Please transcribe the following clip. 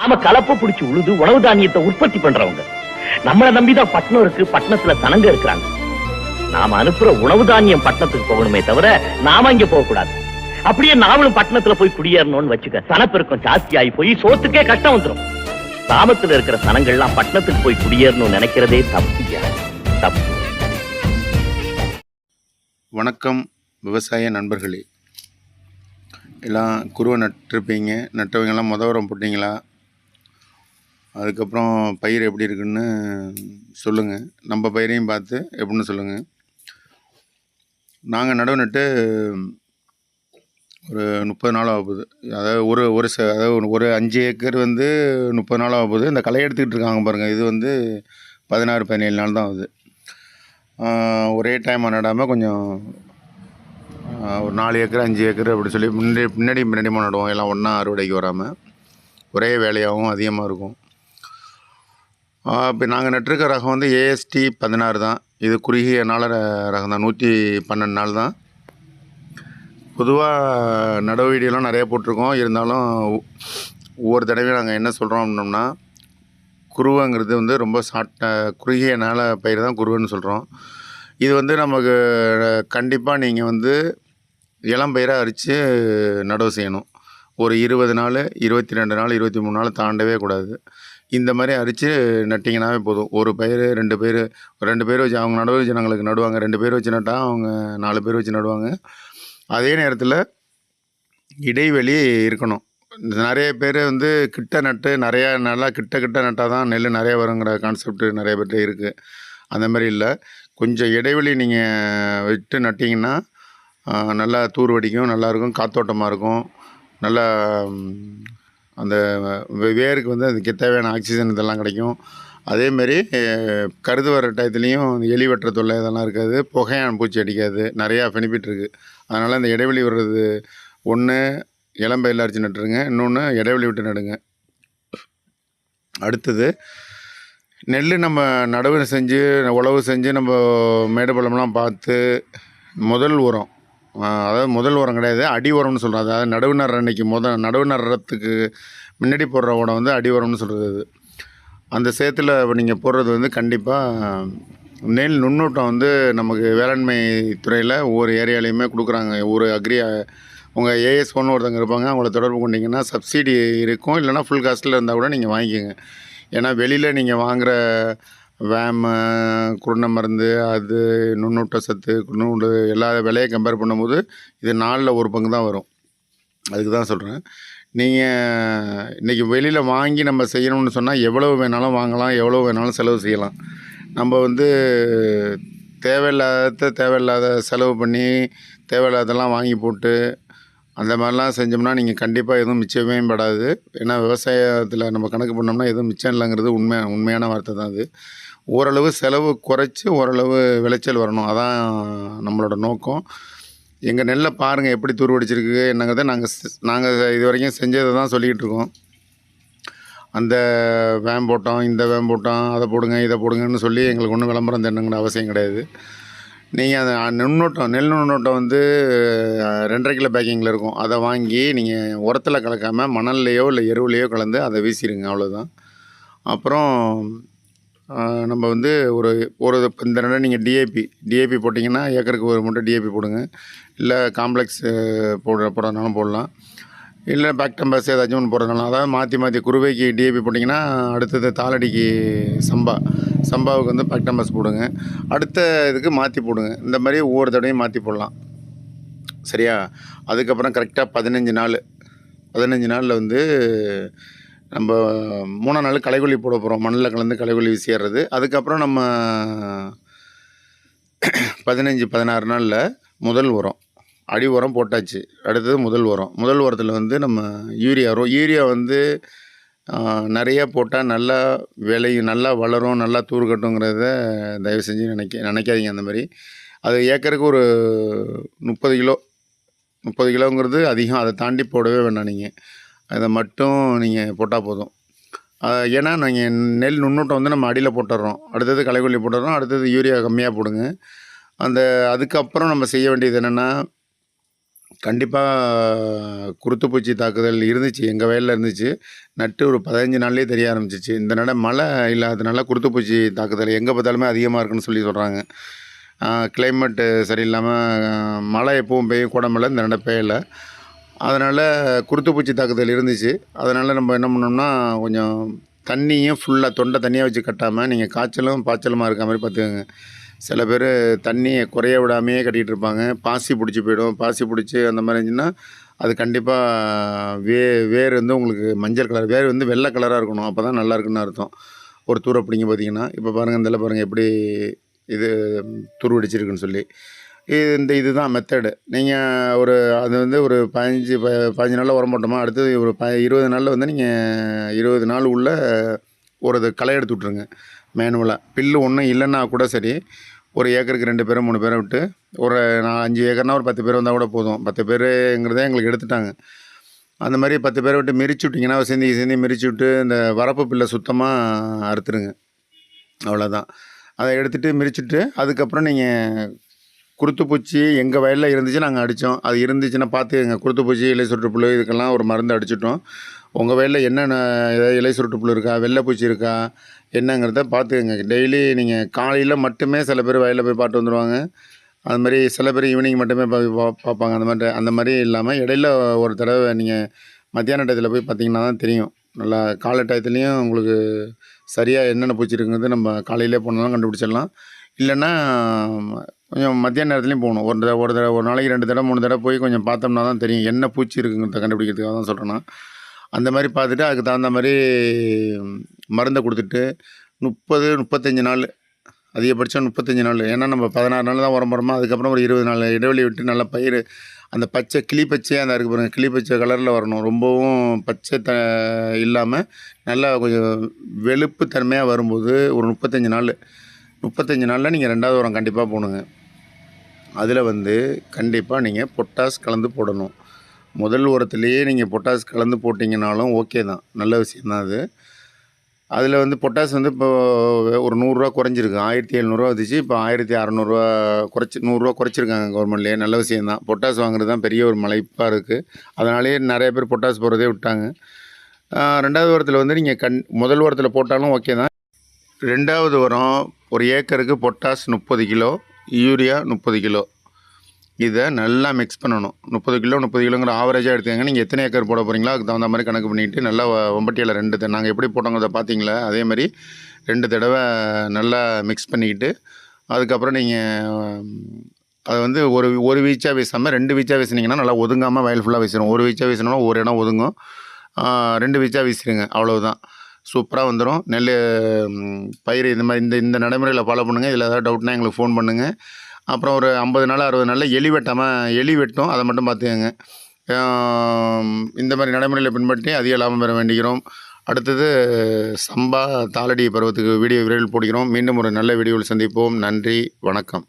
நாம கலப்பு பிடிச்சு உழுது உணவு தானியத்தை உற்பத்தி பண்றவங்க. நம்மளை நம்பிதான் பட்டணம் இருக்கு பட்டணத்துல தனங்க இருக்கிறாங்க. நாம அனுப்புற உணவு தானியம் பட்டணத்துக்கு போகணுமே தவிர நாம இங்க போக கூடாது அப்படியே நாமளும் பட்டணத்துல போய் குடியேறணும்னு வச்சுக்க சனப்பெருக்கம் ஜாஸ்தி ஆகி போய் சோத்துக்கே கஷ்டம் வந்துரும். கிராமத்துல இருக்கிற சனங்கள்லாம் பட்டணத்துக்கு போய் குடியேறணும்னு நினைக்கிறதே தப்பு தப்பு. வணக்கம் விவசாய நண்பர்களே. எல்லாம் குருவை நட்டிருப்பீங்க. நட்டவங்கெல்லாம் முத உரம் போட்டிங்களா? அதுக்கப்புறம் பயிர் எப்படி இருக்குன்னு சொல்லுங்கள் நம்ம பயிரையும் பார்த்து எப்படின்னு சொல்லுங்கள் நாங்கள் நடவு நட்டு ஒரு முப்பது நாள் ஆகுது அதாவது ஒரு ஒரு ச அதாவது ஒரு- அஞ்சு ஏக்கர் வந்து முப்பது நாள் ஆகுது இந்த களை எடுத்துக்கிட்டு இருக்காங்க பாருங்கள் இது வந்து பதினாறு பதினேழு நாள் தான் ஆகுது. ஒரே டைமாக நடாமல் கொஞ்சம் ஒரு நாலு ஏக்கர் அஞ்சு ஏக்கர் அப்படி சொல்லி முன்னாடி பின்னாடி பின்னாடிமா நடுவோம். எல்லாம் ஒன்றா அறுவடைக்கு வராமல் ஒரே வேலையாகவும் அதிகமாக இருக்கும். இப்போ நாங்கள் நட்டிருக்க ரகம் வந்து ஏஎஸ்டி பதினாறு தான். இது குறுகிய நாள ரகம் தான். நூற்றி பன்னெண்டு நாள் தான். பொதுவாக நடவு வீடியோலாம் போட்டிருக்கோம். இருந்தாலும் ஒவ்வொரு தடவையும் நாங்கள் என்ன சொல்கிறோம் அப்படின்னோம்னா குருவைங்கிறது வந்து ரொம்ப சாட்ட குறுகிய நாள பயிர் தான் குருவைன்னு சொல்கிறோம் இது வந்து நமக்கு கண்டிப்பாக நீங்கள் வந்து இளம் பயிராக அரித்து நடவு செய்யணும். ஒரு இருபது நாள் இருபத்தி ரெண்டு நாள் இருபத்தி மூணு நாள் தாண்டவே கூடாது. இந்த மாதிரி அரித்து நட்டிங்கனாவே போதும். ஒரு பயிர் ரெண்டு பேர் ரெண்டு பேர் வச்சு அவங்க நடவு ஜனங்களுக்கு நடுவாங்க. ரெண்டு பேர் வச்சு நட்டால் அவங்க நாலு பேர் வச்சு நடுவாங்க. அதே நேரத்தில் இடைவெளி இருக்கணும். நிறைய பேர் வந்து கிட்ட நட்டு நிறையா நல்லா கிட்ட கிட்ட நட்டால் தான் நெல் நிறையா வருங்கிற கான்செப்ட் நிறைய பேர்கிட்ட இருக்குது அந்த மாதிரி இல்லை. கொஞ்சம் இடைவெளி நீங்கள் விட்டு நட்டிங்கன்னா நல்லா தூர் வடிக்கும் நல்லாயிருக்கும் காத்தோட்டமாக இருக்கும். நல்லா அந்த வேருக்கு வந்து அதுக்கு தேவையான ஆக்சிஜன் இதெல்லாம் கிடைக்கும். அதேமாரி கருது வர டயத்துலேயும் எலி வெட்டுற தொல்லை இதெல்லாம் இருக்காது. புகையான் பூச்சி அடிக்காது. நிறையா பெனிஃபிட் இருக்குது அதனால் அந்த இடைவெளி வர்றது ஒன்று இளம்பயில அரிச்சு நட்டுருங்க. இன்னொன்று இடைவெளி விட்டு நடுங்க. அடுத்தது நெல் நம்ம நடவு செஞ்சு உழவு செஞ்சு நம்ம மேடு பள்ளம்லாம் பார்த்து முதல் உரம். அதாவது முதல் உரம் கிடையாது அடி உரம்னு சொல்கிறோம் அதாவது நடுவு நடுற அன்னைக்கு முத நடுவு நடுறத்துக்கு முன்னாடி போடுற உரம் வந்து அடி உரம்னு சொல்கிறது அது. அந்த சேத்துல நீங்கள் போடுறது வந்து கண்டிப்பாக நெல் நுண்ணூட்டம் வந்து நமக்கு வேளாண்மை துறையில் ஒவ்வொரு ஏரியாலையுமே கொடுக்குறாங்க. ஒரு அக்ரி உங்கள் ஏஎஸ் ஒன்று ஒருத்தவங்க இருப்பாங்க அவங்கள தொடர்பு கொண்டீங்கன்னா சப்சிடி இருக்கும். இல்லைனா ஃபுல் காஸ்ட்டில் இருந்தால் கூட நீங்கள் வாங்கிக்கோங்க. ஏன்னா வெளியில் நீங்கள் வாங்குகிற வேமு குருணை மருந்து அது நுண்ணூட்ட சத்து நுண்ணூட்டு எல்லா விலையை கம்பேர் பண்ணும்போது இது நாலில் ஒரு பங்கு தான் வரும். அதுக்கு தான் சொல்கிறேன் நீங்கள் இன்றைக்கி வெளியில் வாங்கி நம்ம செய்யணும்னு சொன்னால் எவ்வளவு வேணாலும் வாங்கலாம் எவ்வளோ வேணாலும் செலவு செய்யலாம். நம்ம வந்து தேவையில்லாத தேவையில்லாத செலவு பண்ணி தேவையில்லாதெல்லாம் வாங்கி போட்டு அந்த மாதிரிலாம் செஞ்சோம்னா நீங்கள் கண்டிப்பாக எதுவும் மிச்சமே படாது. ஏன்னா விவசாயத்தில் நம்ம கணக்கு பண்ணோம்னா எதுவும் மிச்சம் இல்லைங்கிறது உண்மை உண்மையான வார்த்தை தான் அது. ஓரளவு செலவு குறைச்சி ஓரளவு விளைச்சல் வரணும். அதான் நம்மளோட நோக்கம். எங்கள் நெல்லை பாருங்கள் எப்படி துருவடிச்சிருக்கு என்னங்கிறத நாங்கள் நாங்கள் இது வரைக்கும் செஞ்சதை தான் சொல்லிக்கிட்டு இருக்கோம். அந்த வேம் போட்டோம் இந்த வேம் போட்டோம் அதை போடுங்க இதை போடுங்கன்னு சொல்லி எங்களுக்கு ஒன்றும் விளம்பரம் தரணுங்கிற அவசியம் கிடையாது. நீங்கள் அந்த நுண்ணூட்டம் நெல் நுண்ணூட்டம் வந்து ரெண்டரை கிலோ பேக்கிங்கில் இருக்கும். அதை வாங்கி நீங்கள் உரத்தில் கலக்காமல் மணல்லையோ இல்லை எருவுலையோ கலந்து அதை வீசிடுங்க. அவ்வளோதான் அப்புறம் நம்ம வந்து ஒரு ஒரு இந்த ரெண்டை நீங்கள் டிஏபி டிஏபி போட்டிங்கன்னா ஏக்கருக்கு ஒரு மூட்டை டிஏபி போடுங்க. இல்லை காம்ப்ளெக்ஸ் போடுற போடுறதுனாலும் போடலாம். இல்லை பேக்டம்பஸ் ஏதாச்சும் ஒன்று போடுறதுனால அதாவது மாற்றி மாற்றி குருவைக்கு டிஏபி போட்டிங்கன்னா அடுத்தது தாளடிக்கு சம்பா. சம்பாவுக்கு வந்து பேக்டம்பஸ் போடுங்க. அடுத்த இதுக்கு மாற்றி போடுங்க. இந்த மாதிரி ஒவ்வொரு தடவையும் மாற்றி போடலாம். சரியா? அதுக்கப்புறம் கரெக்டாக பதினஞ்சு நாள். பதினஞ்சு நாளில் வந்து நம்ம மூணாம் நாள் களைகொல்லி போட போகிறோம் மண்ணில் கலந்து களைகொல்லி வீசிடுறது அதுக்கப்புறம் நம்ம பதினஞ்சு பதினாறு நாளில் முதல் உரம். அடி உரம் போட்டாச்சு. அடுத்தது முதல் உரம். முதல் உரத்தில் வந்து நம்ம யூரியா வரும் யூரியா வந்து நிறையா நிறைய போட்டால் நல்லா விளையும் நல்லா வளரும் நல்லா தூர் கட்டுங்கிறத தயவு செஞ்சு நினைக்க நினைக்காதீங்க அந்த மாதிரி. அது ஏக்கருக்கு ஒரு முப்பது கிலோ முப்பது கிலோங்கிறது அதிகம். அதை தாண்டி போடவே வேண்டாம் நீங்கள் அதை மட்டும் நீங்கள் போட்டால் போதும். ஏன்னா நீங்கள் நெல் நுண்ணூட்டம் வந்து நம்ம அடியில் போட்டுடுறோம் அடுத்தது களைக்கொல்லி போட்டுடுறோம் அடுத்தது யூரியா கம்மியாக போடுங்க. அந்த அதுக்கப்புறம் நம்ம செய்ய வேண்டியது என்னென்னா கண்டிப்பாக குருத்துப்பூச்சி தாக்குதல் இருந்துச்சு. எங்கள் வயலில் இருந்துச்சு. நட்டு ஒரு பதினஞ்சு நாள்லேயே தெரிய ஆரம்பிச்சிச்சு. இந்த நட மழை இல்லாததுனால குருத்துப்பூச்சி தாக்குதல் எங்கே பார்த்தாலுமே அதிகமாக இருக்குன்னு சொல்லி சொல்கிறாங்க கிளைமேட்டு சரியில்லாமல் மழை எப்பவும் பெய்யும் குடமில்ல இந்த நட பெய்யலை. அதனால் குருத்துப்பூச்சி தாக்குதல் இருந்துச்சு. அதனால் நம்ம என்ன பண்ணோம்னா கொஞ்சம் தண்ணியும் ஃபுல்லாக தொண்டை தண்ணியாக வச்சு கட்டாமல் நீங்கள் காய்ச்சலும் பாய்ச்சலுமாக இருக்க மாதிரி பார்த்துக்கோங்க. சில பேர் தண்ணியை குறைய விடாமையே கட்டிகிட்டு இருப்பாங்க பாசி பிடிச்சி போயிடும். பாசி பிடிச்சி அந்த மாதிரி இருந்துச்சுன்னா அது கண்டிப்பாக வே வேர் வந்து உங்களுக்கு மஞ்சள் கலர் வேர் வந்து வெள்ளை கலராக இருக்கணும். அப்போ தான் நல்லா இருக்குன்னு அர்த்தம். ஒரு தூர பிடிங்க பார்த்தீங்கன்னா இப்போ பாருங்கள் இந்த பாருங்கள் எப்படி இது துருவடிச்சிருக்குன்னு சொல்லி. இது இந்த இதுதான் மெத்தடு நீங்கள் ஒரு அது வந்து ஒரு பதினஞ்சு ப பதினஞ்சு நாளில் உரம் போட்டோமா அடுத்து ஒரு ப இருபது நாளில் வந்து நீங்கள் இருபது நாள் உள்ள ஒரு இது களை எடுத்து விட்ருங்க மேனுவலாக பில்லு ஒன்றும் இல்லைன்னா கூட சரி ஒரு ஏக்கருக்கு ரெண்டு பேரை மூணு பேரை விட்டு ஒரு நான் அஞ்சு ஏக்கர்னா ஒரு பத்து பேர் வந்தால் கூட போதும். பத்து பேருங்கிறதே எங்களுக்கு எடுத்துட்டாங்க. அந்த மாதிரி பத்து பேரை விட்டு மிரிச்சு விட்டிங்கன்னா சிந்தி சிந்தி மிரிச்சு விட்டு இந்த வரப்பு பில்லை சுத்தமாக அறுத்துருங்க. அவ்வளோதான் அதை எடுத்துகிட்டு மிரிச்சுட்டு அதுக்கப்புறம் நீங்கள் குருத்துப்பூச்சி எங்கள் வயலில் இருந்துச்சு நாங்கள் அடித்தோம் அது இருந்துச்சுன்னா பார்த்துக்கங்க குருத்துப்பூச்சி இலை சுருட்டு புழு இதுக்கெல்லாம் ஒரு மருந்து அடிச்சிட்டோம். உங்கள் வயலில் என்னென்ன ஏதாவது இலை சுருட்டு புழு இருக்கா வெள்ளைப்பூச்சி இருக்கா என்னங்கிறத பார்த்துக்கங்க டெய்லி நீங்கள் காலையில் மட்டுமே சில பேர் வயலில் போய் பார்த்து வந்துடுவாங்க அது மாதிரி சில பேர் ஈவினிங் மட்டுமே போய் பா- பார்ப்பாங்க அந்த மாதிரி அந்த மாதிரி இல்லாமல் இடையில ஒரு தடவை நீங்கள் மத்தியான டயத்தில் போய் பார்த்தீங்கன்னா தான் தெரியும். நல்லா காலை டயத்துலேயும் உங்களுக்கு சரியாக என்னென்ன பூச்சி இருக்குங்கிறது நம்ம காலையிலே போனாலும் கண்டுபிடிச்சிடலாம். இல்லைன்னா கொஞ்சம் மத்தியான நேரத்துலையும் போகணும். ஒரு தடவை ஒரு தடவை ஒரு நாளைக்கு ரெண்டு தடவை மூணு தடவை போய் கொஞ்சம் பார்த்தோம்னா தான் தெரியும். என்ன பூச்சி இருக்குங்கிறத கண்டுபிடிக்கிறதுக்காக தான் சொல்கிறேன் நான். அந்த மாதிரி பார்த்துட்டு அதுக்கு தகுந்த மாதிரி மருந்தை கொடுத்துட்டு முப்பது முப்பத்தஞ்சு நாள் அதிகபட்சம் முப்பத்தஞ்சு நாள். ஏன்னா நம்ம பதினாறு நாள் தான் உரம் போடுறோமா அதுக்கப்புறம் ஒரு இருபது நாள் இடைவெளி விட்டு நல்லா பயிர் அந்த பச்சை கிளி பச்சையாக அந்த இருக்கு பாருங்கள் கிளி பச்சை கலரில் வரணும். ரொம்பவும் பச்சை த இல்லாமல் நல்லா கொஞ்சம் வெளுப்பு தன்மையாக வரும்போது ஒரு முப்பத்தஞ்சு நாள் முப்பத்தஞ்சு நாளில் நீங்கள் ரெண்டாவது உரம் கண்டிப்பாக போகணுங்க அதில் வந்து கண்டிப்பாக நீங்கள் பொட்டாஸ் கலந்து போடணும். முதல் உரத்துலேயே நீங்கள் பொட்டாஸ் கலந்து போட்டிங்கனாலும் ஓகே தான். நல்ல விஷயந்தான் அது. அதில் வந்து பொட்டாஸ் வந்து இப்போ ஒரு நூறுரூவா குறைஞ்சிருக்கு. ஆயிரத்தி எழுநூறுவா வந்துச்சு. இப்போ ஆயிரத்தி அறநூறுவா குறைச்சி நூறுரூவா குறைச்சிருக்காங்க கவர்மெண்ட்லேயே நல்ல விஷயம் தான். பொட்டாஸ் வாங்குறது தான் பெரிய ஒரு மலைப்பாக இருக்குது அதனாலேயே நிறைய பேர் பொட்டாஸ் போடுறதே விட்டாங்க. ரெண்டாவது உரத்தில் வந்து நீங்கள் கண் முதல் உரத்தில் போட்டாலும் ஓகே தான். ரெண்டாவது உரம் ஒரு ஏக்கருக்கு பொட்டாஸ் முப்பது கிலோ. யூரியா முப்பது கிலோ. இதை நல்லா மிக்ஸ் பண்ணணும். முப்பது கிலோ முப்பது கிலோங்கிற ஆவரேஜாக எடுத்துக்கங்க. நீங்கள் எத்தனை ஏக்கர் போட போகிறீங்களோ அதுக்கு தகுந்த மாதிரி கணக்கு பண்ணிவிட்டு நல்லா ஒம்பட்டியில் ரெண்டு த- நாங்கள் எப்படி போட்டோங்கிறத பார்த்தீங்களா அதே மாதிரி ரெண்டு தடவை நல்லா மிக்ஸ் பண்ணிக்கிட்டு அதுக்கப்புறம் நீங்கள் அதை வந்து ஒரு ஒரு வீச்சாக வீசாமல் ரெண்டு வீச்சாக வீசினீங்கன்னா நல்லா ஒதுங்காமல் வயல் ஃபுல்லாக வீசிடும் ஒரு வீச்சாக வீசினோம்னா ஒரு இடம் ஒதுங்கும். ரெண்டு வீச்சாக வீசிடுங்க அவ்வளவுதான். சூப்பராக வந்துடும் நெல் பயிர் இந்த மாதிரி இந்த இந்த நடைமுறையில் ஃபாலோ பண்ணுங்கள் இதில் ஏதாவது டவுட்னா எங்களுக்கு ஃபோன் பண்ணுங்கள் அப்புறம் ஒரு ஐம்பது நாள் அறுபது நாளில் எலி வெட்டாமல் எலி வெட்டும். அதை மட்டும் பார்த்துக்கோங்க. இந்த மாதிரி நடைமுறையில் பின்பற்றி அதிக லாபம் பெற வேண்டிக்கிறோம். அடுத்தது சம்பா தாளடி பருவத்துக்கு வீடியோ விரைவில் போடுகிறோம். மீண்டும் ஒரு நல்ல வீடியோவில் சந்திப்போம். நன்றி வணக்கம்.